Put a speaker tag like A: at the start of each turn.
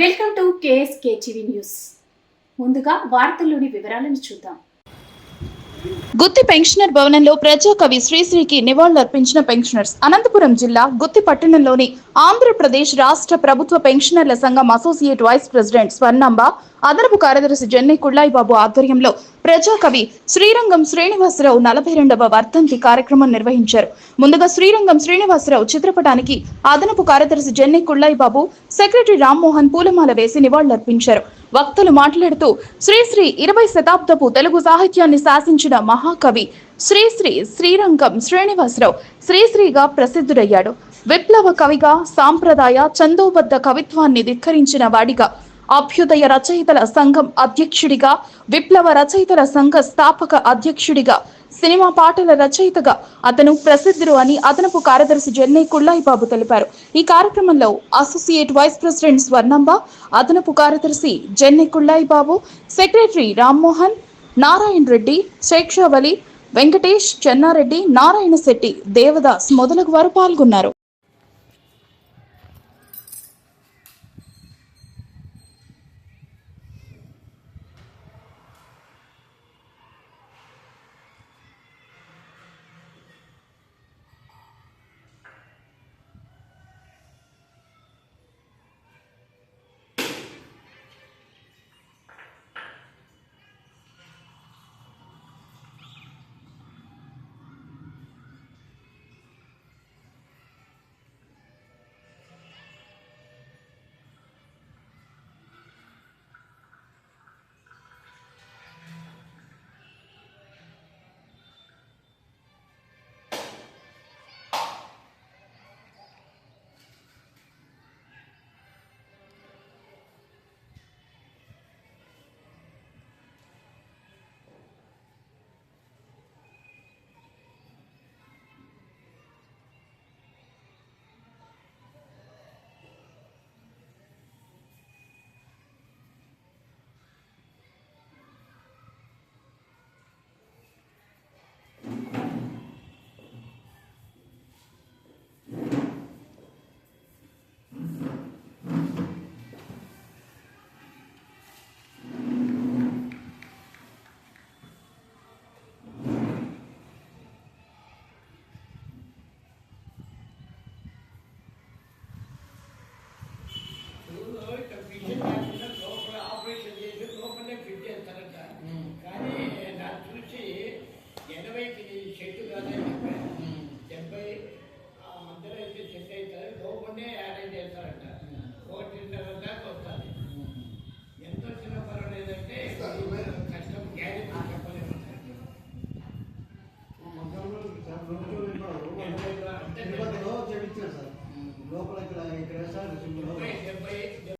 A: Welcome to KSK TV news. ముందుగా వార్తల్లోని వివరాలను చూద్దాం.
B: గుత్తి పెన్షనర్ భవనంలో ప్రజాకవి శ్రీశ్రీకి నివాళులర్పించిన పెన్షనర్స్ అనంతపురం జిల్లా గుత్తి పట్టణంలోని ఆంధ్రప్రదేశ్ రాష్ట్ర ప్రభుత్వ పెన్షనర్ల సంఘం అసోసియేట్ వైస్ ప్రెసిడెంట్ స్వర్ణంబ అదనపు కార్యదర్శి జెన్నై కుళ్ళాయిబాబు ఆధ్వర్యంలో ప్రజాకవి శ్రీరంగం శ్రీనివాసరావు నలభై రెండవ వర్ధంతి కార్యక్రమం నిర్వహించారు. ముందుగా శ్రీరంగం శ్రీనివాసరావు చిత్రపటానికి అదనపు కార్యదర్శి జెన్నై కుళ్ళాయిబాబు సెక్రటరీ రామ్మోహన్ పూలమాల వేసి నివాళులర్పించారు. వక్తలు మాట్లాడుతూ శ్రీశ్రీ ఇరవై శతాబ్దపు తెలుగు సాహిత్యాన్ని శాసించిన మహాకవి శ్రీశ్రీ శ్రీరంగం శ్రీనివాసరావు శ్రీశ్రీగా ప్రసిద్ధుడయ్యాడు. విప్లవ కవిగా సాంప్రదాయ చందోబద్ధ కవిత్వాన్ని ధిక్కరించిన వాడిగా అభ్యుదయ రచయితల సంఘం అధ్యక్షుడిగా విప్లవ రచయితల సంఘ స్థాపక అధ్యక్షుడిగా సినిమా పాటల రచయితగా అతను ప్రసిద్ధుడు అని అదనపు కార్యదర్శి జెన్నై కుళ్ళాయిబాబు తెలిపారు. ఈ కార్యక్రమంలో అసోసియేట్ వైస్ ప్రెసిడెంట్ స్వర్ణంబ అదనపు కార్యదర్శి జెన్నై కుళ్ళాయిబాబు సెక్రటరీ రామ్మోహన్ నారాయణ రెడ్డి శేక్షావలి వెంకటేష్ చెన్నారెడ్డి నారాయణ శెట్టి దేవదాస్ మొదలగు వారు పాల్గొన్నారు.
C: తిరుపతిలో చేయించారు సార్ లోపల ఇక్కడ ఇక్కడ సార్?